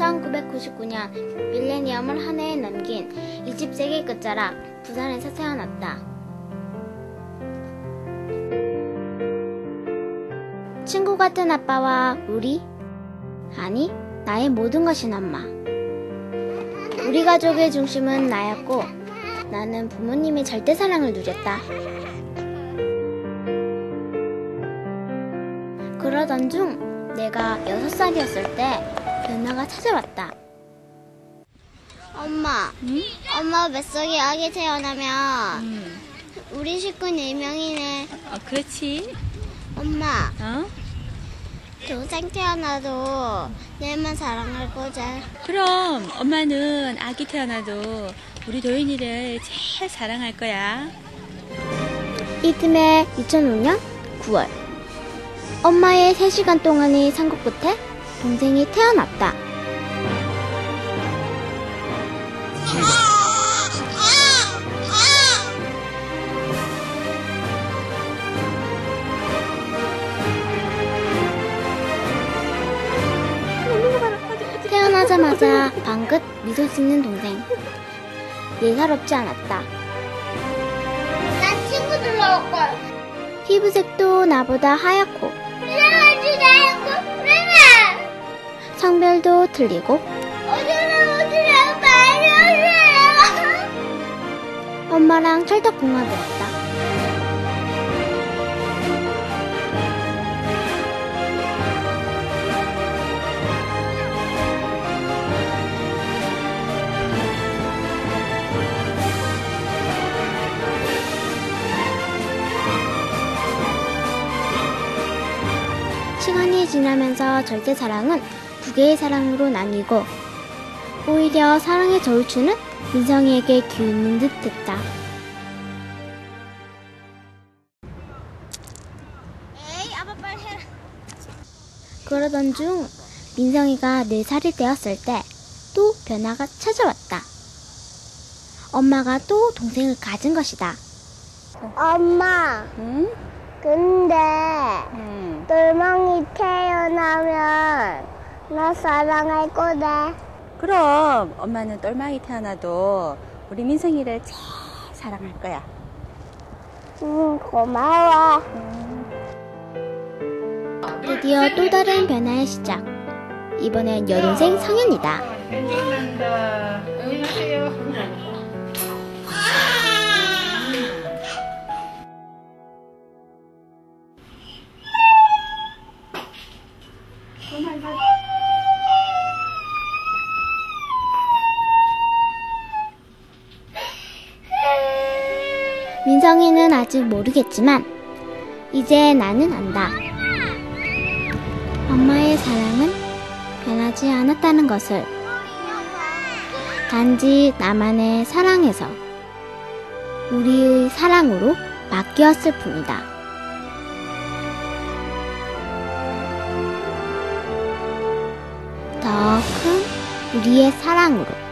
나는 1999년 밀레니엄을 한 해에 넘긴 20세기 끝자락 부산에서 태어났다. 친구 같은 아빠와 우리? 아니, 나의 모든 것인 엄마. 우리 가족의 중심은 나였고, 나는 부모님의 절대 사랑을 누렸다. 그러던 중 내가 6살이었을 때 변화가 찾아왔다. 엄마, 엄마 뱃속에 아기 태어나면 음. 우리 식구 4명이네. 어, 그렇지. 엄마, 어? 동생 태어나도 내만 사랑할 거지. 그럼 엄마는 아기 태어나도 우리 도윤이를 제일 사랑할 거야. 이듬해 2005년 9월 엄마의 3시간 동안의 산국 끝에 동생이 태어났다. 태어나자마자 방긋 미소 짓는 동생. 예사롭지 않았다. 난 친구들 나올 거야. 피부색도 나보다 하얗고 맨날 성별도 틀리고. 엄마랑 찰떡궁합이었다. 시간이 지나면서 절대 사랑은 두 개의 사랑으로 나뉘고 오히려 사랑의 저울추는 민성이에게 기우는 듯 했다. 에이 아빠 빨리 해라. 그러던 중 민성이가 4살이 되었을 때 또 변화가 찾아왔다. 엄마가 또 동생을 가진 것이다. 엄마, 응? 근데 응. 똘망이 태어나면 나 사랑할 거다. 그럼 엄마는 똘망이 태어나도 우리 민성이를 제일 사랑할 거야. 응, 고마워. 드디어 또 다른 변화의 시작. 이번엔 여동생 성현이다. 안녕하세요. 민성이는 아직 모르겠지만 이제 나는 안다. 엄마의 사랑은 변하지 않았다는 것을 단지 나만의 사랑에서 우리의 사랑으로 바뀌었을 뿐이다. 더 큰 우리의 사랑으로.